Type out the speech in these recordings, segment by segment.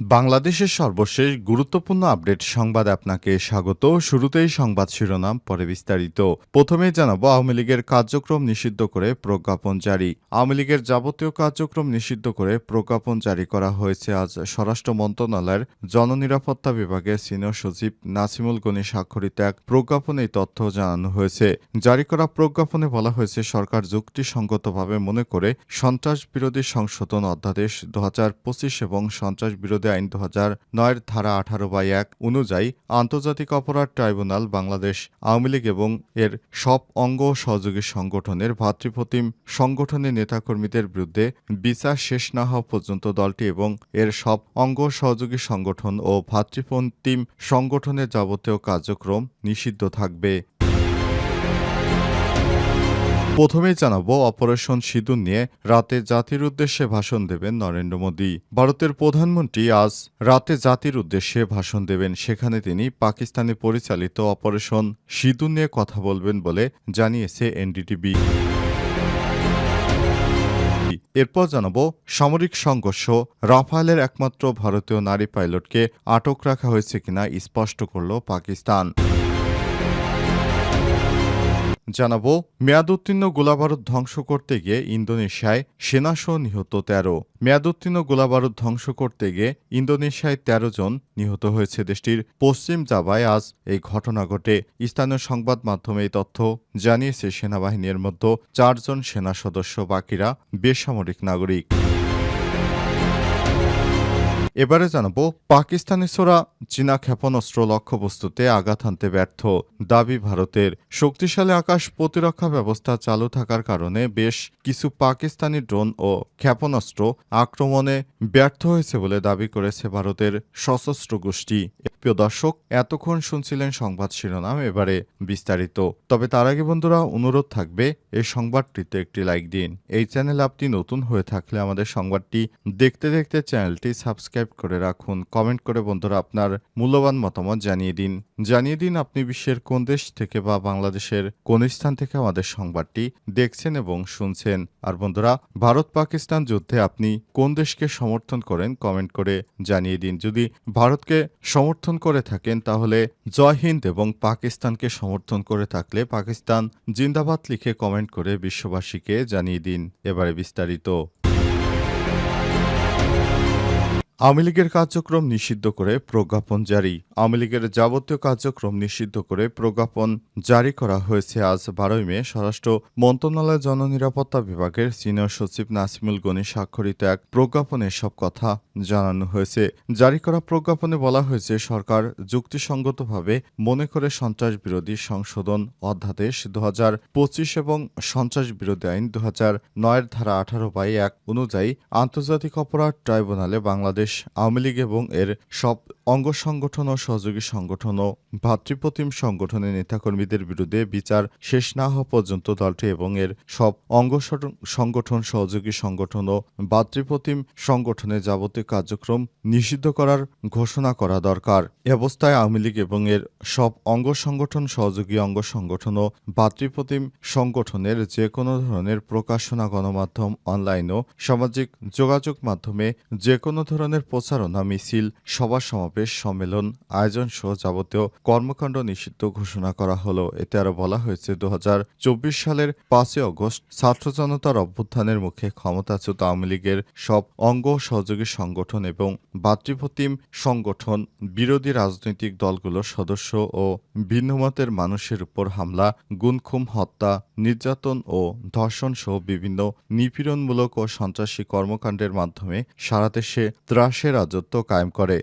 বাংলাদেশের সর্বশেষ গুরুত্বপূর্ণ আপডেট সংবাদ আপনাকে স্বাগত। শুরুতেই সংবাদ শিরোনাম, পরে বিস্তারিত। প্রথমেই জানাব আওয়ামী লীগের কার্যক্রম নিষিদ্ধ করে প্রজ্ঞাপন জারি। আওয়ামী লীগের যাবতীয় কার্যক্রম নিষিদ্ধ করে প্রজ্ঞাপন জারি করা হয়েছে আজ স্বরাষ্ট্র মন্ত্রণালয়ের জননিরাপত্তা বিভাগের সিনিয়র সচিব নাসিমুল গনি স্বাক্ষরিত এক প্রজ্ঞাপনে এই তথ্য জানানো হয়েছে। জারি করা প্রজ্ঞাপনে বলা হয়েছে, সরকার যুক্তিসঙ্গতভাবে মনে করে সন্ত্রাস বিরোধী সংশোধন অধ্যাদেশ দু হাজার পঁচিশ এবং সন্ত্রাস বিরোধী আইন দু হাজার নয়ের ধারা আঠারো বাই এক অনুযায়ী আন্তর্জাতিক অপরাধ ট্রাইব্যুনাল বাংলাদেশ, আওয়ামী লীগ এবং এর সব অঙ্গ সহযোগী সংগঠনের ভাতৃপ্রতিম সংগঠনের নেতাকর্মীদের বিরুদ্ধে বিচার শেষ না হওয়া পর্যন্ত দলটি এবং এর সব অঙ্গ সহযোগী সংগঠন ও ভাতৃপ্রতিম সংগঠনের যাবতীয় কার্যক্রম নিষিদ্ধ থাকবে। প্রথমেই জানাব অপারেশন সিঁদুর নিয়ে রাতে জাতির উদ্দেশ্যে ভাষণ দেবেন নরেন্দ্র মোদী। ভারতের প্রধানমন্ত্রী আজ রাতে জাতির উদ্দেশ্যে ভাষণ দেবেন। সেখানে তিনি পাকিস্তানে পরিচালিত অপারেশন সিঁদুর নিয়ে কথা বলবেন বলে জানিয়েছে এনডিটিভি। এরপর জানাব সামরিক সংঘর্ষ। রাফায়েলের একমাত্র ভারতীয় নারী পাইলটকে আটক রাখা হয়েছে কিনা স্পষ্ট করল পাকিস্তান। জানাব, মেয়াদোত্তীর্ণ গোলাবারুদ ধ্বংস করতে গিয়ে ইন্দোনেশিয়ায় সেনাসহ নিহত তেরো। মেয়াদোত্তীর্ণ গোলাবারুদ ধ্বংস করতে গিয়ে ইন্দোনেশিয়ায় তেরো জন নিহত হয়েছে। দেশটির পশ্চিম জাভায় আজ এই ঘটনা ঘটে। স্থানীয় সংবাদ মাধ্যমে এই তথ্য জানিয়েছে সেনাবাহিনীর মধ্যে চারজন সেনা সদস্য, বাকিরা বেসামরিক নাগরিক। এবারে জানাব, পাকিস্তানি সোরা চীনা ক্ষেপণাস্ত্র লক্ষ্যবস্তুতে আঘাত হানতে ব্যর্থ। দাবি, ভারতের শক্তিশালী আকাশ প্রতিরক্ষা ব্যবস্থা চালু থাকার কারণে বেশ কিছু পাকিস্তানি ড্রোন ও ক্ষেপণাস্ত্র আক্রমণে ব্যর্থ হয়েছে বলে দাবি করেছে ভারতের সশস্ত্র গোষ্ঠী। প্রিয় দর্শক, এতক্ষণ শুনছিলেন সংবাদ শিরোনাম, এবারে বিস্তারিত। তবে তার আগে বন্ধুরা, অনুরোধ থাকবে, এই সংবাদটিতে একটি লাইক দিন। এই চ্যানেল আপনি নতুন হয়ে থাকলে আমাদের সংবাদটি দেখতে দেখতে চ্যানেলটি সাবস্ক্রাইব করে রাখুন। কমেন্ট করে বন্ধুরা আপনার মূল্যবান মতামত জানিয়ে দিন। জানিয়ে দিন আপনি বিশ্বের কোন দেশ থেকে বা বাংলাদেশের কোন স্থান থেকে আমাদের সংবাদটি দেখছেন এবং শুনছেন। আর বন্ধুরা, ভারত পাকিস্তান যুদ্ধে আপনি কোন দেশকে সমর্থন করেন কমেন্ট করে জানিয়ে দিন। যদি ভারতকে সমর্থন করে থাকেন, তাহলে জয় হিন্দ এবং পাকিস্তানকে সমর্থন করে থাকলে পাকিস্তান জিন্দাবাদ লিখে কমেন্ট করে বিশ্ববাসীকে জানিয়ে দিন। এবারে বিস্তারিত। আওয়ামী লীগের কার্যক্রম নিষিদ্ধ করে প্রজ্ঞাপন জারি। আওয়ামী লীগের যাবতীয় কার্যক্রম নিষিদ্ধ করে প্রজ্ঞাপন জারি করা হয়েছে আজ বারোই মে। স্বরাষ্ট্র মন্ত্রণালয় জননিরাপত্তা বিভাগের সিনিয়র সচিব নাসিমুল গনি স্বাক্ষরিত এক প্রজ্ঞাপনে সব কথা জানানো হয়েছে। জারি করা প্রজ্ঞাপনে বলা হয়েছে, সরকার যুক্তিসঙ্গতভাবে মনে করে সন্ত্রাস বিরোধী সংশোধন অধ্যাদেশ দু পঁচিশ এবং সন্ত্রাস বিরোধী আইন দু হাজার নয়ের ধারা আঠারো বাই এক অনুযায়ী আন্তর্জাতিক অপরাধ ট্রাইব্যুনালে বাংলাদেশ আওয়ামী লীগ এবং এর সব অঙ্গ সংগঠন ও সহযোগী সংগঠন ও ভাতৃপ্রতিম সংগঠনের নেতাকর্মীদের বিরুদ্ধে বিচার শেষ না হওয়া পর্যন্ত দলটি এবং এর সব অঙ্গ সংগঠন, সহযোগী সংগঠন ও ভাতৃপ্রতিম সংগঠনের যাবতীয় কার্যক্রম নিষিদ্ধ করার ঘোষণা করা দরকার। অবস্থায় আওয়ামী লীগ এবং এর সব অঙ্গ সংগঠন, সহযোগী অঙ্গ সংগঠন ও ভাতৃপ্রতিম সংগঠনের যে কোনো ধরনের প্রকাশনা, গণমাধ্যম, অনলাইন ও সামাজিক যোগাযোগ মাধ্যমে যে কোনো ধরনের প্রচারণা, মিছিল, সভা সমাবেশ সম্মেলন আয়োজন সহ যাবতীয় কর্মকাণ্ড নিষিদ্ধ ঘোষণা করা হলো। এতে আরও বলা হয়েছে, দু চব্বিশ সালের পাঁচই অগস্ট ছাত্র জনতার অভ্যুত্থানের মুখে ক্ষমতাচ্যুত আওয়ামী লীগের সব অঙ্গ সহযোগী সংগঠন এবং ভাতৃপ্রতিম সংগঠন, বিরোধী রাজনৈতিক দলগুলোর সদস্য ও ভিন্নমতের মানুষের উপর হামলা, গুনখুম হত্যা, নির্যাতন ও ধর্ষণ সহ বিভিন্ন নিপীড়নমূলক ও সন্ত্রাসী কর্মকাণ্ডের মাধ্যমে সারা দেশে ত্রাসের রাজত্ব কায়েম করে।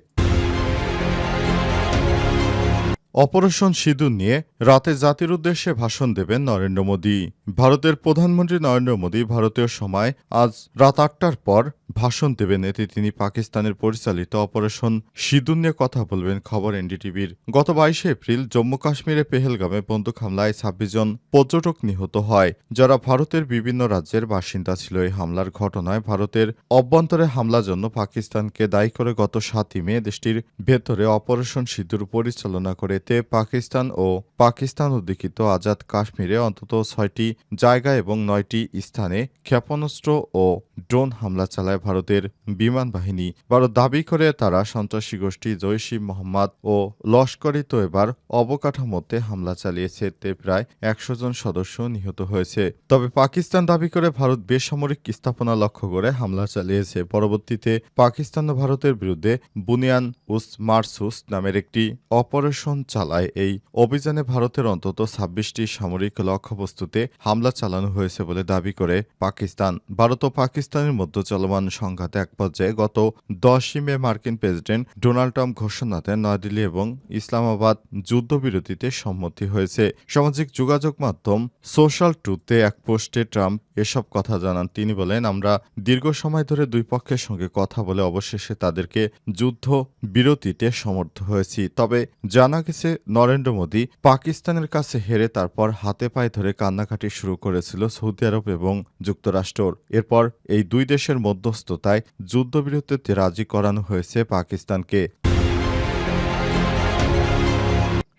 অপারেশন সিঁদুর নিয়ে রাতে জাতির উদ্দেশ্যে ভাষণ দেবেন নরেন্দ্র মোদী। ভারতের প্রধানমন্ত্রী নরেন্দ্র মোদী ভারতীয় সময় আজ রাত আটটার পর ভাষণ দেবেন। এতে তিনি পাকিস্তানের পরিচালিত অপারেশন সিঁদুর নিয়ে কথা বলবেন, খবর এনডিটিভির। গত বাইশে এপ্রিল জম্মু কাশ্মীরে পেহেলগামে বন্দুক হামলায় ছাব্বিশ জন পর্যটক নিহত হয়, যারা ভারতের বিভিন্ন রাজ্যের বাসিন্দা ছিল। এই হামলার ঘটনায় ভারতের অভ্যন্তরে হামলার জন্য পাকিস্তানকে দায়ী করে গত সাতই মে দেশটির ভেতরে অপারেশন সিঁদুর পরিচালনা করে। এতে পাকিস্তান ও পাকিস্তান অধিকৃত আজাদ কাশ্মীরে অন্তত ছয়টি জায়গা এবং নয়টি স্থানে ক্ষেপণাস্ত্র ও ড্রোন হামলা চালায়। ভারতের বিমান বাহিনী। ভারত দাবি করে তারা সন্ত্রাসী গোষ্ঠী জৈশি মোহাম্মদ ও লস্করি তৈবার অবকাঠামোতে হামলা চালিয়েছে। এতে প্রায় একশো জন সদস্য নিহত হয়েছে। তবে পাকিস্তান দাবি করে ভারত বেসামরিক স্থাপনা লক্ষ্য করে হামলা চালিয়েছে। পরবর্তীতে পাকিস্তান ও ভারতের বিরুদ্ধে বুনিয়ান উস মারসুস নামের একটি অপারেশন চালায়। এই অভিযানে ভারতের অন্তত ছাব্বিশটি সামরিক লক্ষ্যবস্তুতে হামলা চালানো হয়েছে বলে দাবি করে পাকিস্তান। ভারত ও পাকিস্তানের মধ্যে চলমান সংঘাতে এক পর্যায়ে গত দশই মে মার্কিন প্রেসিডেন্ট ডোনাল্ড ট্রাম্প ঘোষণা দেন নয়াদিল্লি এবং ইসলামাবাদ যুদ্ধবিরতিতে সম্মতি হয়েছে। সামাজিক যোগাযোগ মাধ্যম সোশ্যাল ট্রুথে এক পোস্টে ট্রাম্প এসব কথা জানান। তিনি বলেন, আমরা দীর্ঘ সময় ধরে দুই পক্ষের সঙ্গে কথা বলে অবশেষে তাদেরকে যুদ্ধ বিরতিতে সমর্থ হয়েছি। তবে জানা গেছে, নরেন্দ্র মোদী পাকিস্তানের কাছে হেরে তারপর হাতে পায়ে ধরে কান্নাকাটি শুরু করেছিল সৌদি আরব এবং যুক্তরাষ্ট্র। এরপর এই দুই দেশের মধ্যস্থতায় যুদ্ধবিরতিতে রাজি করানো হয়েছে পাকিস্তানকে।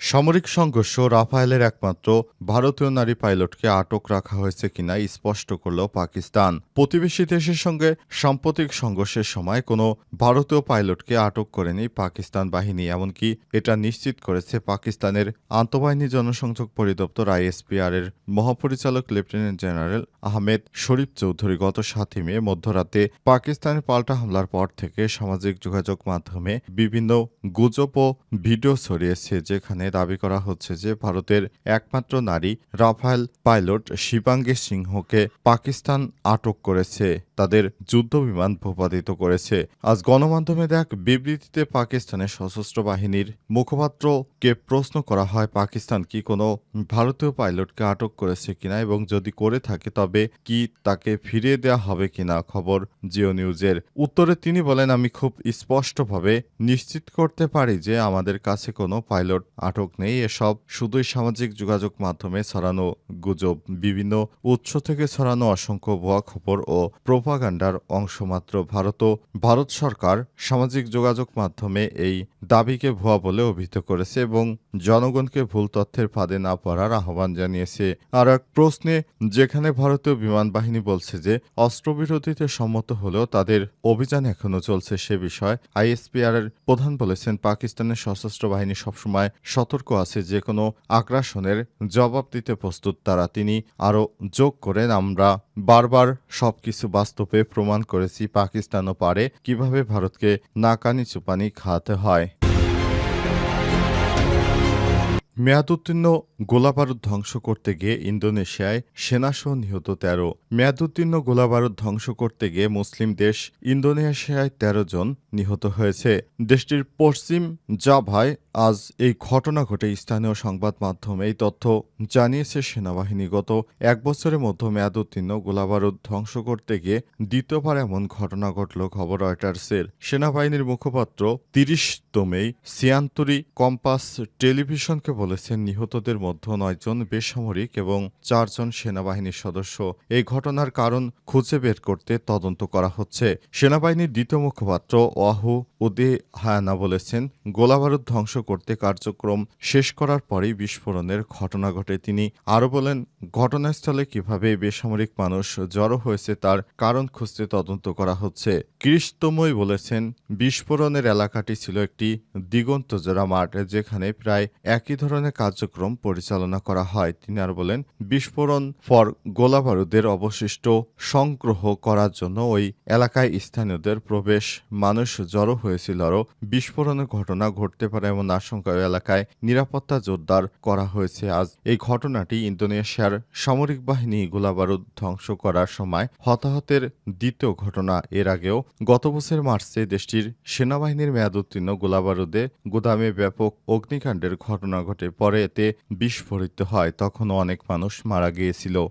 সামরিক সংঘর্ষ রাফায়েলের একমাত্র ভারতীয় নারী পাইলটকে আটক রাখা হয়েছে কিনা স্পষ্ট করল পাকিস্তান। প্রতিবেশী দেশের সঙ্গে সাম্প্রতিক সংঘর্ষের সময় কোনো ভারতীয় পাইলটকে আটক করেনি পাকিস্তান বাহিনী, এমনকি এটা নিশ্চিত করেছে পাকিস্তানের আন্তঃবাহিনী জনসংযোগ পরিদপ্তর আইএসপিআর এর মহাপরিচালক লেফটেন্যান্ট জেনারেল আহমেদ শরীফ চৌধুরী গত সাতই মে মধ্যরাতে পাকিস্তানের পাল্টা হামলার পর থেকে সামাজিক যোগাযোগ মাধ্যমে বিভিন্ন গুজব ও ভিডিও ছড়িয়েছে, যেখানে দাবি করা হচ্ছে যে ভারতের একমাত্র নারী রাফায়েল পাইলট শিবাঙ্গী সিংহকে পাকিস্তান আটক করেছে। তাদের যুদ্ধবিমান ভূপাতিত করেছে। আজ গণমাধ্যমে দেখ বিবৃতিতে পাকিস্তানের সশস্ত্র বাহিনীর মুখপাত্রকে প্রশ্ন করা হয়, পাকিস্তান কি কোনো ভারতীয় পাইলটকে আটক করেছে কিনা এবং যদি করে থাকে তবে কি তাকে ফিরিয়ে দেওয়া হবে কিনা খবর জিও নিউজের। উত্তরে তিনি বলেন, আমি খুব স্পষ্টভাবে নিশ্চিত করতে পারি যে আমাদের কাছে কোনো পাইলট আটক নেই এসব শুধুই সামাজিক যোগাযোগ মাধ্যমে ছড়ানো গুজব, বিভিন্ন উৎস থেকে ছড়ানো অসংখ্য ভুয়া খবর ও প্রোপাগান্ডার অংশমাত্র ভারত ও ভারত সরকার সামাজিক যোগাযোগ মাধ্যমে এই দাবিকে ভুয়া বলে অভিহিত করেছে এবং জনগণকে ভুল তথ্যের ফাঁদে না পড়ার আহ্বান জানিয়েছে। আর এক প্রশ্নে, যেখানে ভারতীয় বিমান বাহিনী বলছে যে, অস্ত্রবিরতিতে সম্মত হলেও তাদের অভিযান এখনও চলছে সে বিষয়ে আইএসপিআর প্রধান বলেছেন, পাকিস্তানের সশস্ত্র বাহিনী সবসময় সতর্ক আছে যে কোনো আগ্রাসনের জবাব দিতে প্রস্তুত তারা। তিনি আরও যোগ করেন, আমরা বারবার সব কিছু বাস্তবে প্রমাণ করেছি পাকিস্তানও পারে কীভাবে ভারতকে নাকানি চুপানি খাওয়াতে হয়। মেয়াদ উত্তীর্ণ গোলাবারুদ ধ্বংস করতে গিয়ে ইন্দোনেশিয়ায় সেনাসহ নিহত তেরো। মেয়াদ উত্তীর্ণ গোলাবারুদ ধ্বংস করতে গিয়ে মুসলিম দেশ ইন্দোনেশিয়ায় তেরো জন নিহত হয়েছে। দেশটির পশ্চিম জাভায় আজ এই ঘটনা ঘটে। স্থানীয় সংবাদ মাধ্যমে এই তথ্য জানিয়েছে সেনাবাহিনী। গত এক বছরের মধ্যে মেয়াদ উত্তীর্ণ গোলাবারুদ ধ্বংস করতে গিয়ে দ্বিতীয়বার এমন ঘটনা ঘটল, খবর রয়টার্সের। সেনাবাহিনীর মুখপাত্র তিরিশ তিরিশতমেই সিয়ান্তরি কম্পাস টেলিভিশনকে বলেছেন, নিহতদের মধ্যে নয়জন বেসামরিক এবং চারজন সেনাবাহিনীর সদস্য। এই ঘটনার কারণ খুঁজে বের করতে তদন্ত করা হচ্ছে। সেনাবাহিনীর দ্বিতীয় মুখপাত্র ওয়াহু উদে হায়ানা বলেছেন, গোলাবারুদ ধ্বংস করতে কার্যক্রম শেষ করার পরেই বিস্ফোরণের ঘটনা ঘটে। তিনি আরও বলেন, ঘটনাস্থলে কীভাবে বেসামরিক মানুষ জড়ো হয়েছে তার কারণ খুঁজতে তদন্ত করা হচ্ছে। কৃষ্টময় বলেছেন, বিস্ফোরণের এলাকাটি ছিল একটি দিগন্তজোড়া মাঠ, যেখানে প্রায় একই ধরনের কার্যক্রম পরিচালনা করা হয়। তিনি আর বলেন, বিস্ফোরণ ফর গোলাবারুদের অবশিষ্ট সংগ্রহ করার জন্য ওই এলাকায় স্থানীয়দের প্রবেশ, মানুষ জড়ো হয়েছিল আরও বিস্ফোরণের ঘটনা ঘটতে পারে এমন আশঙ্কা এলাকায় নিরাপত্তা জোরদার করা হয়েছে। আজ এই ঘটনাটি ইন্দোনেশিয়ার সামরিক বাহিনী গোলাবারুদ ধ্বংস করার সময় হতাহতের দ্বিতীয় ঘটনা। এর আগেও গত বছর মার্চে দেশটির সেনাবাহিনীর মেয়াদ উত্তীর্ণ গোলাবারুদে গুদামে ব্যাপক অগ্নিকাণ্ডের ঘটনা ঘটে। পরে এতে বিস্ফোরিত হয় তখনও অনেক মানুষ মারা গিয়েছিল।